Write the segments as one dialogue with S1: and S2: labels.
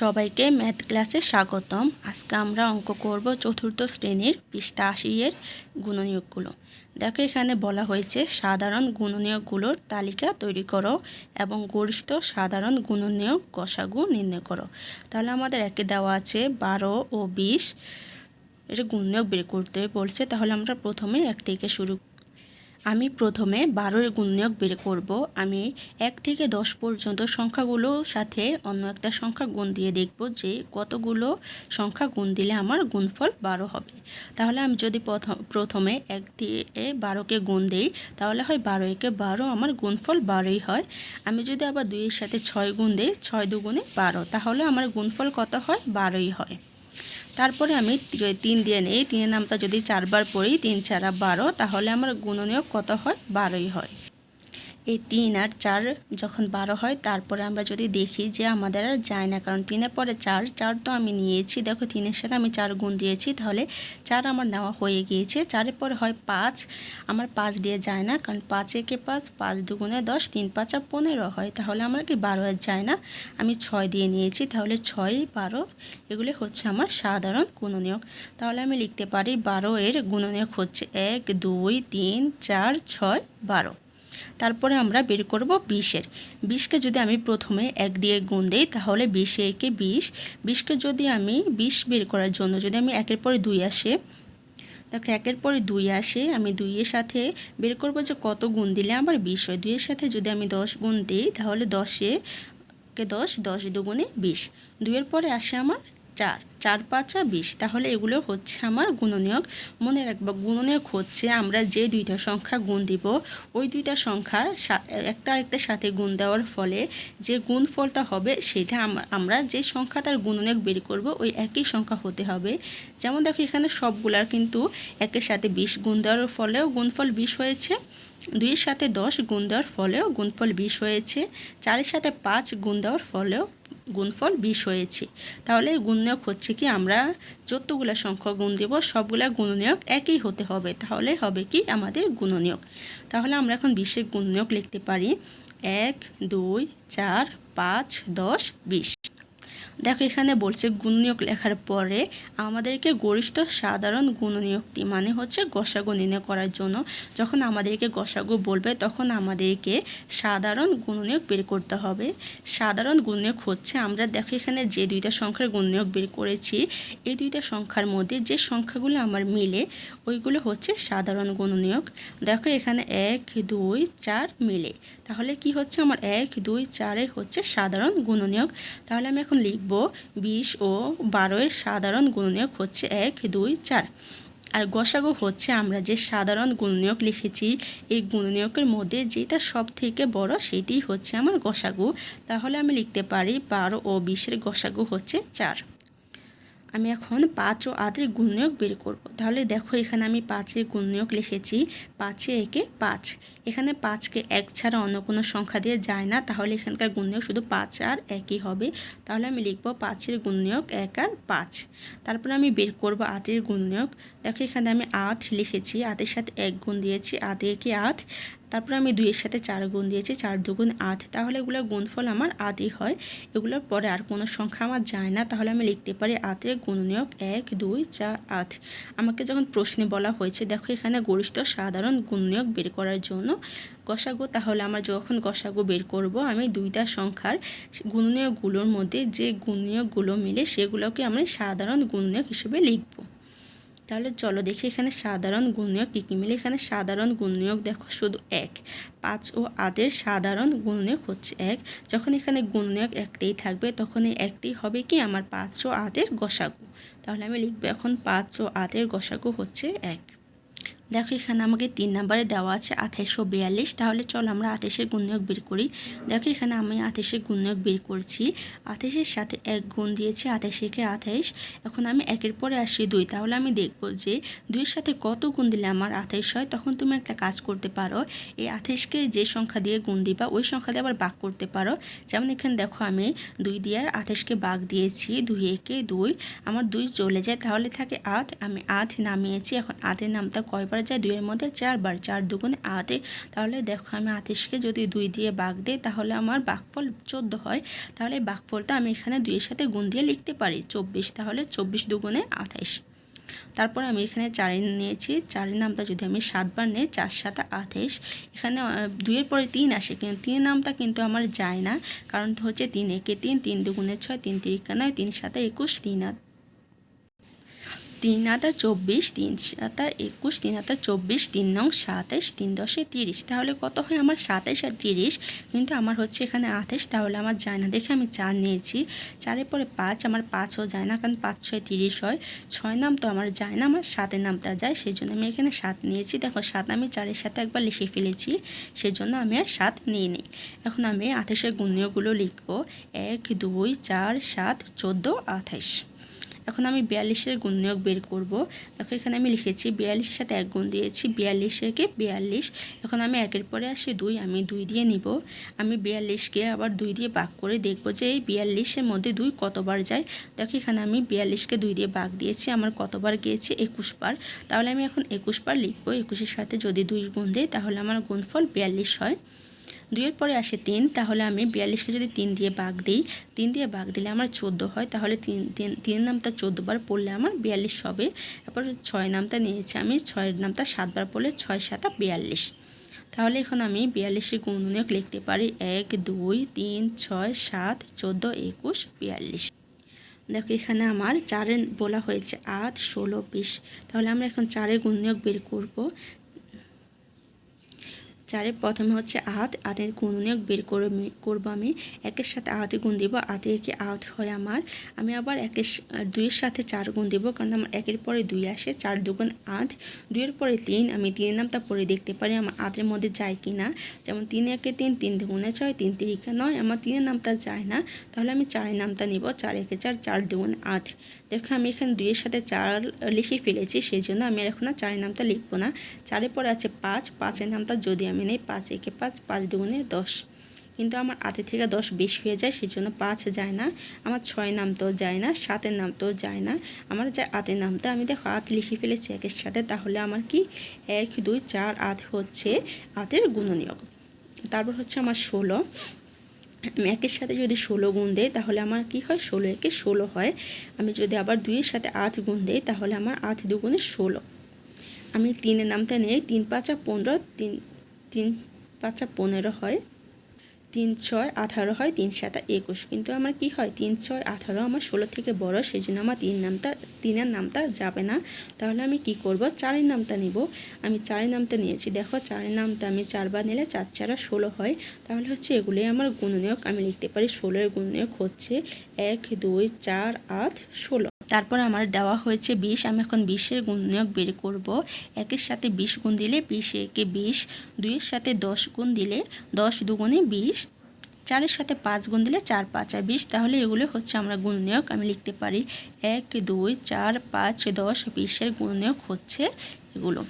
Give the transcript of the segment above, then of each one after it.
S1: সবাইকে ম্যাথ ক্লাসে স্বাগতম। আজকে আমরা অঙ্ক করব চতুর্থ শ্রেণির পৃষ্ঠা আশি এর গুণনীয়কগুলো। দেখো এখানে বলা হয়েছে, সাধারণ গুণনীয়কগুলোর তালিকা তৈরি করো এবং গরিষ্ঠ সাধারণ গুণনীয়ক গসাগু নির্ণয় করো। তাহলে আমাদের একে দেওয়া আছে বারো ও বিশ। এটা গুণনীয়ক বের করতে বলছে। তাহলে আমরা প্রথমে এক থেকে শুরু আমি প্রথমে বারোর গুণনীয়ক বের করব। আমি এক থেকে দশ পর্যন্ত সংখ্যাগুলোর সাথে অন্য একটা সংখ্যা গুণ দিয়ে দেখব যে কতগুলো সংখ্যা গুণ দিলে আমার গুণফল বারো হবে। তাহলে আমি যদি প্রথমে এক দিয়ে বারোকে গুণ দিই, তাহলে হয় বারো একে বারো, আমার গুণফল বারোই হয়। আমি যদি আবার দুইয়ের সাথে ছয় গুণ দিই, ছয় দুগুণে বারো, তাহলে আমার গুণফল কত হয়? বারোই হয়। তারপরে আমি তিন দিয়ে নিই তিনের নামটা যদি চারবার পড়ি, তিন ছাড়া বারো, তাহলে আমার গুণনীয় কত হয়? বারোই হয়। এই তিন আর চার যখন বারো হয়, তারপরে আমরা যদি দেখি যে আমাদের আর যায় না, কারণ তিনের পরে চার চার তো আমি নিয়েছি। দেখো, তিনের সাথে আমি চার গুণ দিয়েছি, তাহলে চার আমার নেওয়া হয়ে গিয়েছে। চারের পরে হয় পাঁচ, আমার পাঁচ দিয়ে যায় না, কারণ পাঁচ একে পাঁচ পাঁচ দুগুণে দশ, তিন পাঁচ আর পনেরো হয়, তাহলে আমার কি বারো আর যায় না? আমি ছয় দিয়ে নিয়েছি, তাহলে ছয়, বারো, এগুলি হচ্ছে আমার সাধারণ গুণনীয়ক। তাহলে আমি লিখতে পারি বারো এর গুণনীয়ক হচ্ছে এক, দুই, তিন, চার, ছয়, বারো। তারপরে আমরা বের করব বিশের বিশকে যদি আমি প্রথমে এক দিয়ে গুণ দিই, তাহলে বিশে একে বিশ। বিশকে যদি আমি বিশ বের করার জন্য যদি আমি একের পরে দুই আসে, দেখো একের পরে দুই আসে, আমি দুইয়ের সাথে বের করব যে কত গুণ দিলে আমার বিশ হয়। দুইয়ের সাথে যদি আমি দশ গুণ দিই, তাহলে দশে কে দশ দশ দুগুণে বিশ। দুইয়ের পরে আসে আমার চার। চার পাঁচা বিশ, তাহলে এগুলো হচ্ছে আমার গুণনীয়ক। মনে রাখব, গুণনীয়ক হচ্ছে আমরা যে দুইটা সংখ্যা গুণ দিব, ওই দুইটা সংখ্যা একটা আরেকটার সাথে গুণ দেওয়ার ফলে যে গুণফলটা হবে সেটা আমরা যে সংখ্যা তার গুণনীয়ক বের করব, ওই একই সংখ্যা হতে হবে। যেমন দেখো, এখানে সবগুলার কিন্তু একের সাথে বিশ গুণ দেওয়ার ফলেও গুণফল বিশ হয়েছে, দুইয়ের সাথে দশ গুণ দেওয়ার ফলেও গুণফল বিশ হয়েছে, চারের সাথে পাঁচ গুণ দেওয়ার ফলেও গুণফল বিশ হয়েছে। তাহলে গুণনীয়ক হচ্ছে কি, আমরা যতগুলা সংখ্যা গুণ দেব, সবগুলা গুণনীয়ক একই হতে হবে। তাহলে হবে কি আমাদের গুণনীয়ক। তাহলে আমরা এখন বিশের গুণনীয়ক লিখতে পারি। এক, দুই, চার, পাঁচ, দশ, বিশ। দেখো, এখানে বলছে গুণনীয়ক লেখার পরে আমাদেরকে গরিষ্ঠ সাধারণ গুণনীয়কটি মানে হচ্ছে গসাগু নির্ণয় করার জন্য যখন আমাদেরকে গসাগু বলবে তখন আমাদেরকে সাধারণ গুণনীয়ক বের করতে হবে। সাধারণ গুণনীয়ক হচ্ছে আমরা দেখো, এখানে যে দুইটা সংখ্যার গুণনীয়ক বের করেছি, এই দুইটা সংখ্যার মধ্যে যে সংখ্যাগুলো আমার মিলে ওইগুলো হচ্ছে সাধারণ গুণনীয়ক। দেখো, এখানে এক, দুই, চার মিলে। তাহলে কি হচ্ছে? আমার এক, দুই, চারের হচ্ছে সাধারণ গুণনীয়ক। তাহলে আমি এখন লিখব বিশ ও বারোয়ের সাধারণ গুণনীয়ক হচ্ছে এক, দুই, চার। আর গসাগু হচ্ছে আমরা যে সাধারণ গুণনীয়ক লিখেছি, এই গুণনীয়কের মধ্যে যেটা সব থেকে বড় সেটি হচ্ছে আমার গসাগু। তাহলে আমি লিখতে পারি বারো ও বিশের গসাগু হচ্ছে চার। আমি এখন পাঁচ ও আটের গুণনীয়ক বের করব। তাহলে দেখো এখানে আমি পাঁচের গুণনীয়ক লিখেছি, পাঁচে একে পাঁচ। এখানে পাঁচকে এক ছাড়া অন্য কোনো সংখ্যা দিয়ে যায় না, তাহলে এখানকার গুণনীয়ক শুধু পাঁচ আর একই হবে। তাহলে আমি লিখব পাঁচের গুণনীয়ক এক আর পাঁচ। তারপরে আমি বের করব আটের গুণনীয়ক। দেখো এখানে আমি আট লিখেছি আধের সাথে এক গুণ দিয়েছি আধে একে আট? তারপর আমি দুইয়ের সাথে চার গুণ দিয়েছি, চার দুগুণ আট। তাহলে এগুলোর গুণফল আমার আটই হয়। এগুলোর পরে আর কোনো সংখ্যা আমার যায় না। তাহলে আমি লিখতে পারি আটের গুণনীয়ক এক, দুই, চার, আট। আমাকে যখন প্রশ্নে বলা হয়েছে, দেখো এখানে গরিষ্ঠ সাধারণ গুণনীয়ক বের করার জন্য গসাগু, তাহলে আমার যখন গসাগু বের করব, আমি দুইটা সংখ্যার গুণনীয়কগুলোর মধ্যে যে গুণনীয়কগুলো মিলে সেগুলোকে আমি সাধারণ গুণনীয়ক হিসেবে লিখব। তাহলে চলো দেখি এখানে সাধারণ গুণনীয়ক কী কী মিলে। এখানে সাধারণ গুণনীয়ক দেখো শুধু এক। পাঁচ ও আদের সাধারণ গুণনীয়ক হচ্ছে এক। যখন এখানে গুণনীয়ক একটাই থাকবে, তখন এই একটাই হবে কি? আমার পাঁচ ও আদের গসাগু। তাহলে আমি লিখব এখন পাঁচ ও আদের গসাগু হচ্ছে এক। দেখো, এখানে আমাকে তিন নাম্বারে দেওয়া আছে আঠাইশশো বিয়াল্লিশ। তাহলে চল আমরা আঠাশের গুণনীয়ক বের করি। দেখো, এখানে আমি আঠাশের গুণনীয়ক বের করছি। আঠাশের সাথে এক গুণ দিয়েছি আঠাশেকে আঠাইশ। এখন আমি একের পরে আসি দুই। তাহলে আমি দেখব যে দুইয়ের সাথে কত গুণ দিলে আমার আঠাইশ হয়? তখন তুমি একটা কাজ করতে পারো, এই আঠাইশকে যে সংখ্যা দিয়ে গুণ দিবা, ওই সংখ্যা দিয়ে আবার বাক করতে পারো। যেমন এখানে দেখো, আমি দুই দিয়ে আঠাশকে বাঘ দিয়েছি, দুই একে দুই। আমার দুই চলে যায়, তাহলে থাকে আধ আমি আধ নামিয়েছি। এখন আধের নামটা কয়বার যায় দুইয়ের মধ্যে চারবার, চার দুগুণে আতে তাহলে দেখো আমি আতিশকে যদি দুই দিয়ে বাঘ দিই, তাহলে আমার বাঘফল চোদ্দ হয়। তাহলে বাঘফলটা আমি এখানে দুইয়ের সাথে গুণ দিয়ে লিখতে পারি চব্বিশ, তাহলে চব্বিশ দুগুণে আঠাইশ তারপর আমি এখানে চারি নিয়েছি, চারের নামটা যদি আমি সাতবার নিই, চার সাতা আঠাইশ এখানে দুইয়ের পরে তিন আসে, কিন্তু তিন নামটা কিন্তু আমার যায় না, কারণ হচ্ছে তিন একে তিন তিন দুগুণে ছয়, তিন তিরিকা নয়, তিন সাতা একুশ, তিন আট। তিন হাজার চব্বিশ, তিন সাতা একুশ, তিন হাজার চব্বিশ, তিন নং সাতাইশ, তিন দশে তিরিশ। তাহলে কত হয় আমার সাতাইশ আর তিরিশ? কিন্তু আমার হচ্ছে এখানে আঠাইশ, তাহলে আমার যায় না। দেখে আমি চার নিয়েছি। চারের পরে পাঁচ, আমার পাঁচও যায় না, কারণ পাঁচ, ছয়, তিরিশ হয়। ছয় নাম তো আমার যায় না, আমার সাতের নামটা যায়। সেই জন্য আমি এখানে সাত নিয়েছি। দেখো, সাত আমি চারের সাথে একবার লিখে ফেলেছি। সেই জন্য আমি আর সাত নিয়ে নিই এখন আমি আঠাশের গুণীয়গুলো লিখব। এক, দুই, চার, সাত, চোদ্দ, আঠাইশ। এখন আমি বিয়াল্লিশের গুণ নিয়োগ বের করব। দেখো, এখানে আমি লিখেছি বিয়াল্লিশের সাথে এক গুণ দিয়েছি, বিয়াল্লিশকে বিয়াল্লিশ। এখন আমি একের পরে আসি দুই, আমি দুই দিয়ে নিব। আমি বিয়াল্লিশকে আবার দুই দিয়ে ভাগ করে দেখব যে এই বিয়াল্লিশের মধ্যে দুই কতবার যায়। দেখো, এখানে আমি বিয়াল্লিশকে দুই দিয়ে ভাগ দিয়েছি, আমার কতবার গিয়েছে? একুশ বার তাহলে আমি এখন একুশ বার লিখব। একুশের সাথে যদি দুই গুণ দেয় তাহলে আমার গুণফল বিয়াল্লিশ হয়। দুইয়ের পরে আসে তিন, তাহলে আমি বিয়াল্লিশকে যদি তিন দিয়ে ভাগ দিই, তিন দিয়ে ভাগ দিলে আমার চোদ্দ হয়, তাহলে তিন তিন তিন নামটা চোদ্দোবার পড়লে আমার বিয়াল্লিশ হবে। তারপর ছয় নামটা নিয়েছি আমি, ছয়ের নামটা সাতবার পড়লে ছয় সাতা বিয়াল্লিশ। তাহলে এখন আমি বিয়াল্লিশের গুণনীয়ক লিখতে পারি, এক, দুই, তিন, ছয়, সাত, চোদ্দ, একুশ, বিয়াল্লিশ। দেখো এখানে আমার চারে বলা হয়েছে আট, ষোলো, বিশ। তাহলে আমরা এখন চারের গুণনীয়ক বের করব। চারের প্রথমে হচ্ছে আট আটের গুণনীয়ক বের করে করব আমি। একের সাথে আটে গুণ দিব আটে একে আট হয় আমার। আমি আবার একের দুইয়ের সাথে চার গুণ দিব, কারণ আমার একের পরে দুই আসে, চার দুগুণ আট। দুইয়ের পরে তিন, আমি তিনের নামটা পরে দেখতে পারি আমার আটের মধ্যে যায় কি না যেমন তিন একে তিন তিন দুগুণে ছয়, তিন তিরিকা নয়, আমার তিনের নামটা যায় না। তাহলে আমি চারের নামটা নিব, চার একে চার চার দুগুণ আট। দেখো আমি এখানে দুইয়ের সাথে চার লিখে ফেলেছি, সেই জন্য আমি এখন চারের নামটা লিখব না। চারের পরে আছে পাঁচ, পাঁচের নামটা যদি আমি নেই পাঁচ একে পাঁচ পাঁচ দুগুণে দশ। কিন্তু আমার আধে থেকে দশ বেশি হয়ে যায় সেই জন্য পাঁচ যায় না। আমার ছয় নাম তো যায় না, সাতের নাম তো যায় না। আমার যে আতের নামটা আমি দেখো আত লিখে ফেলেছি একের সাথে, তাহলে আমার কি এক, দুই, চার, আট হচ্ছে আতের গুণনীয়ক। তারপর হচ্ছে আমার ষোলো। আমি একের সাথে যদি ষোলো গুণ দেই, তাহলে আমার কি হয়? ষোলো একে ষোলো হয়। আমি যদি আবার দুইয়ের সাথে আট গুণ দেই, তাহলে আমার আট দুগুণে ষোলো। আমি তিনের নামটা নেই, তিন, পাঁচা পনেরো, তিন তিন পাঁচা পনেরো হয়, তিন ছয় আঠারো হয়, তিন সাতা একুশ। কিন্তু আমার কি হয়, তিন ছয় আঠারো আমার ষোলো থেকে বড় সেই জন্য আমার তিন নামটা, তিনের নামটা যাবে না। তাহলে আমি কি করব? চারের নামটা নিব। আমি চারের নামটা নিয়েছি। দেখো, চারের নামটা আমি চারবার নিলে চার চারা ষোলো হয়। তাহলে হচ্ছে এগুলোই আমার গুণনীয়ক। আমি লিখতে পারি ষোলোর গুণনীয়ক হচ্ছে এক, দুই, চার, আট, ষোলো। তারপর আমার দেওয়া হয়েছে বিষ আমি এখন বিশের নিয়োগ বের করব। একের সাথে বিশ গুণ দিলে বিশ, একে বিশ, দুইয়ের সাথে দশ গুণ দিলে দশ দুগুণে বিশ, চারের সাথে পাঁচ গুণ দিলে চার পাঁচ। আর বিশ তাহলে এগুলো হচ্ছে আমরা গুণ নিয়োগ আমি লিখতে পারি। এক, দুই, চার, পাঁচ, দশ, বিশের নিয়োগ হচ্ছে এগুলো।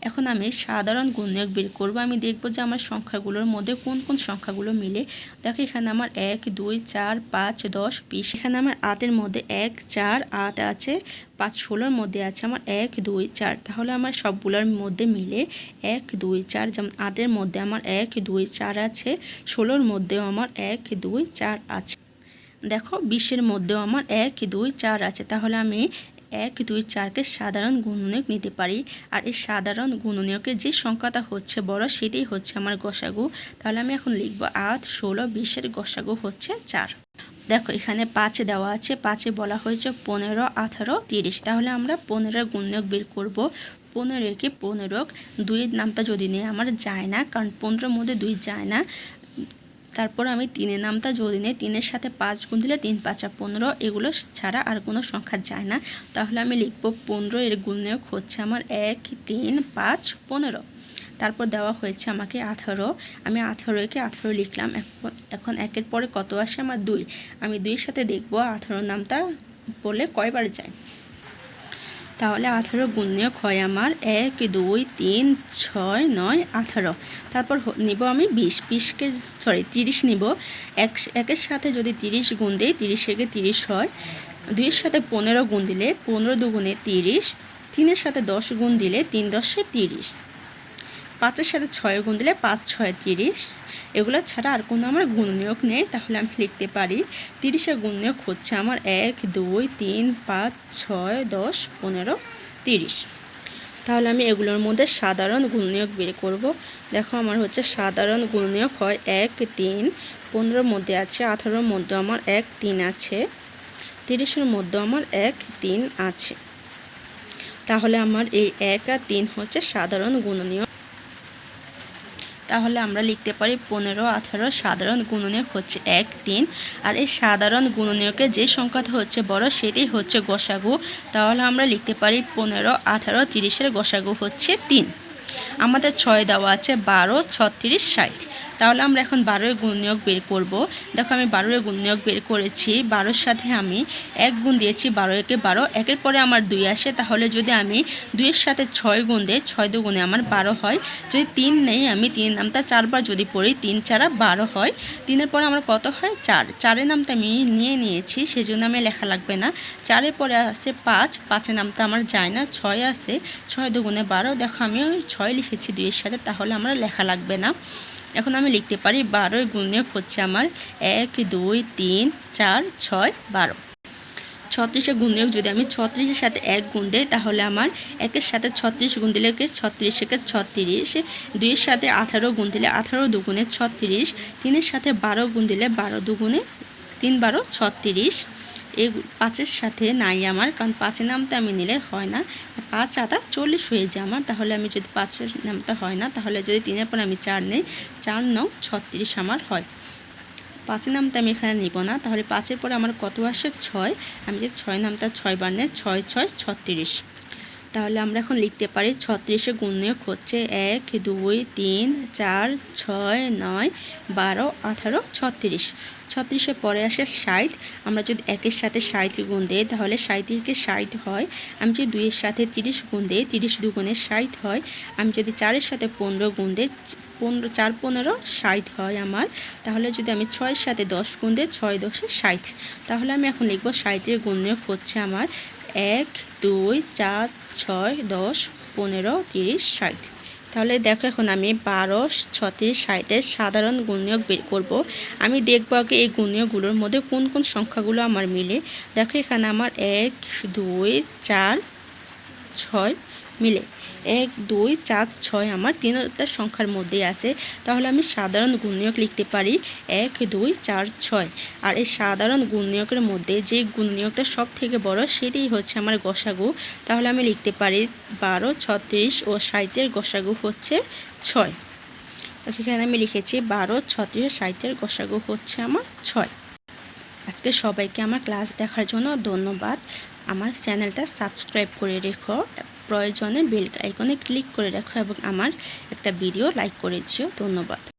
S1: এখন আমি সাধারণ গুণনীয়ক বের করব। আমি দেখব যে আমার সংখ্যাগুলোর মধ্যে কোন কোন সংখ্যাগুলো মিলে। দেখো এখানে আমার এক, দুই, চার, পাঁচ, দশ, বিশ। এখানে আমার আটের মধ্যে এক, চার, আট আছে। পাঁচ, ষোলোর মধ্যে আছে আমার এক, দুই, চার। তাহলে আমার সবগুলোর মধ্যে মিলে এক, দুই, চার। যেমন আটের মধ্যে আমার এক, দুই, চার আছে। ষোলোর মধ্যেও আমার এক, দুই, চার আছে। দেখো বিশের মধ্যেও আমার এক, দুই, চার আছে। তাহলে আমি এক, দুই, চারকে সাধারণ গুণনীয়ক নিতে পারি। আর এই সাধারণ গুণনীয়কের যে সংখ্যাটা হচ্ছে বড়, সেটাই হচ্ছে আমার গসাগু। তাহলে আমি এখন লিখব আট, ষোলো, বিশের গসাগু হচ্ছে চার। দেখো, এখানে পাঁচে দেওয়া আছে। পাঁচে বলা হয়েছে পনেরো, আঠারো, তিরিশ। তাহলে আমরা পনেরো গুণনীয়ক বের করব। পনেরোকে পনেরো দুইয়ের নামটা যদি নেই, আমার যায় না। কারণ পনেরোর মধ্যে দুই যায় না। তারপর আমি তিনের নামটা যদি নেই, তিনের সাথে পাঁচ গুণ দিলে তিন, পাঁচা পনেরো, এগুলো ছাড়া আর কোনো সংখ্যা যায় না। তাহলে আমি লিখব পনেরো, এর গুণনীয়ক হচ্ছে আমার এক, তিন, পাঁচ, পনেরো। তারপর দেওয়া হয়েছে আমাকে আঠারো। আমি আঠারো একে আঠারো লিখলাম। এখন এখন একের পরে কত আসে? আমার দুই। আমি দুইয়ের সাথে দেখব আঠারো নামটা পড়লে কয়বার যায়। তাহলে আঠারো গুণে হয় আমার এক, দুই, তিন, ছয়, নয়, আঠারো। তারপর নিব আমি বিশ। বিশকে সরি তিরিশ নিব। এক একের সাথে যদি তিরিশ গুণ দিই তিরিশ তিরিশ হয়। দুইয়ের সাথে পনেরো গুণ দিলে পনেরো দুগুণে তিরিশ। তিনের সাথে দশ গুণ দিলে তিন দশে তিরিশ। পাঁচের সাথে ছয় গুণ দিলে পাঁচ, ছয়, তিরিশ। এগুলো ছাড়া আর কোনো আমার গুণনীয়ক নেই, তাহলে আমি লিখতে পারি তিরিশের গুণনীয়ক হচ্ছে আমার এক, দুই, তিন, পাঁচ, ছয়, দশ, পনেরো, তিরিশ। তাহলে আমি এগুলোর মধ্যে সাধারণ গুণনীয়ক বের করব। দেখো আমার হচ্ছে সাধারণ গুণনীয়ক হয় এক, তিন, পনেরোর মধ্যে আছে, আঠারোর মধ্যে আমার এক, তিন আছে, তিরিশের মধ্যে আমার এক, তিন আছে। তাহলে আমার এই এক আর তিন হচ্ছে সাধারণ গুণনীয় তাহলে আমরা লিখতে পারি পনেরো, আঠারো, সাধারণ গুণনীয়ক হচ্ছে এক, তিন। আর এই সাধারণ গুণনীয়কে যে সংখ্যাটা হচ্ছে বড়, সেটি হচ্ছে গোসাগু। তাহলে আমরা লিখতে পারি পনেরো, আঠারো, তিরিশের গোসাগু হচ্ছে তিন। আমাদের ছয় দেওয়া আছে বারো, ছত্রিশ, ষাট। তাহলে আমরা এখন বারোর গুণনীয়ক বের করব। দেখো আমি বারোর গুণনীয়ক বের করেছি। বারোর সাথে আমি এক গুণ দিয়েছি, বারো একে বারো। একের পরে আমার দুই আসে। তাহলে যদি আমি দুইয়ের সাথে ছয় গুণ দিই, ছয় দুগুণে আমার বারো হয়। যদি তিন নেই, আমি তিন নামটা চারবার যদি পড়ি, তিন চারা বারো হয়। তিনের পরে আমার কত হয়? চার। চারের নামটা আমি নিয়ে নিয়েছি, সেজন্য আমি লেখা লাগবে না। চারের পরে আছে পাঁচ। পাঁচের নামটা আমার যায় না। ছয় আছে ছয় দুগুণে বারো। দেখো আমি ছয় লিখেছি দুইয়ের সাথে, তাহলে আমার লেখা লাগবে না। এখন আমি লিখতে পারি বারোর গুণনীয়ক হচ্ছে আমার এক, দুই, তিন, চার, ছয়, বারো। ছত্রিশের গুণনীয়ক যদি আমি ছত্রিশের সাথে এক গুণ দিই, তাহলে আমার একের সাথে ছত্রিশ গুণ দিলে কে? ছত্রিশ একে ছত্রিশ। দুইয়ের সাথে আঠারো গুণ দিলে আঠারো দুগুণে ছত্রিশ। তিনের সাথে বারো গুণ দিলে বারো দুগুণে তিন বারো ছত্রিশ। এই পাঁচের সাথে নাই আমার, কারণ পাঁচের নামটা আমি নিলে হয় না। পাঁচ আটা চল্লিশ হয়ে যায় আমার, তাহলে আমি যদি পাঁচের নামটা হয় না, তাহলে যদি তিনের পর আমি চার নেই, চার নং ছত্রিশ আমার হয়। পাঁচের নামটা আমি এখানে নিব না, তাহলে পাঁচের পরে আমার কত আসে? ছয়। আমি যদি ছয় নামটা ছয় বার নেই, ছয় ছয়, ছত্রিশ। তাহলে আমরা এখন লিখতে পারি ছত্রিশে গুণনীয়ক হচ্ছে এক, দুই, তিন, চার, ছয়, নয়, বারো, আঠারো, ছত্রিশ। ছত্রিশের পরে আসে ষাট। আমরা যদি একের সাথে ষাট গুণ দিই, তাহলে থেকে ষাট হয়। আমি যদি দুইয়ের সাথে তিরিশ গুণ দিই, তিরিশ দুগুণে ষাট হয়। আমি যদি চারের সাথে পনেরো গুণ দিই, পনেরো, চার, পনেরো, ষাট হয় আমার। তাহলে যদি আমি ছয়ের সাথে দশ গুণ দিই, ছয় দশে ষাট। তাহলে আমি এখন লিখব ষাটের গুণনীয়ক হচ্ছে আমার। এক, দুই, চার, ছয়, দশ, পনেরো, তিরিশ, ষাট। তাহলে দেখো এখন আমি বারো, ছত্রিশ, ষাটের সাধারণ গুণনীয়ক বের করব। আমি দেখব আগে এই গুণনীয়কগুলোর মধ্যে কোন কোন সংখ্যাগুলো আমার মিলে। দেখো এখানে আমার এক, দুই, চার, ছয় মিলে। এক, দুই, চার, ছয় আমার তিনটা সংখ্যার মধ্যে আছে। তাহলে আমি সাধারণ গুণনীয়ক লিখতে পারি এক, দুই, চার, ছয়। আর এই সাধারণ গুণনীয়কের মধ্যে যে গুণনীয়কটা সব থেকে বড় সেটাই হচ্ছে আমার গসাগু। তাহলে আমি লিখতে পারি বারো, ছত্রিশ ও ষাটের গসাগু হচ্ছে ছয়। এখানে আমি লিখেছি বারো, ছত্রিশ ষাটের গসাগু হচ্ছে আমার ছয়। আজকে সবাইকে আমার ক্লাস দেখার জন্য ধন্যবাদ। আমার চ্যানেলটা সাবস্ক্রাইব করে রেখো। প্রয়োজনে বেল আইকনে ক্লিক করে রাখো এবং আমার একটা ভিডিও লাইক করে দিও। ধন্যবাদ।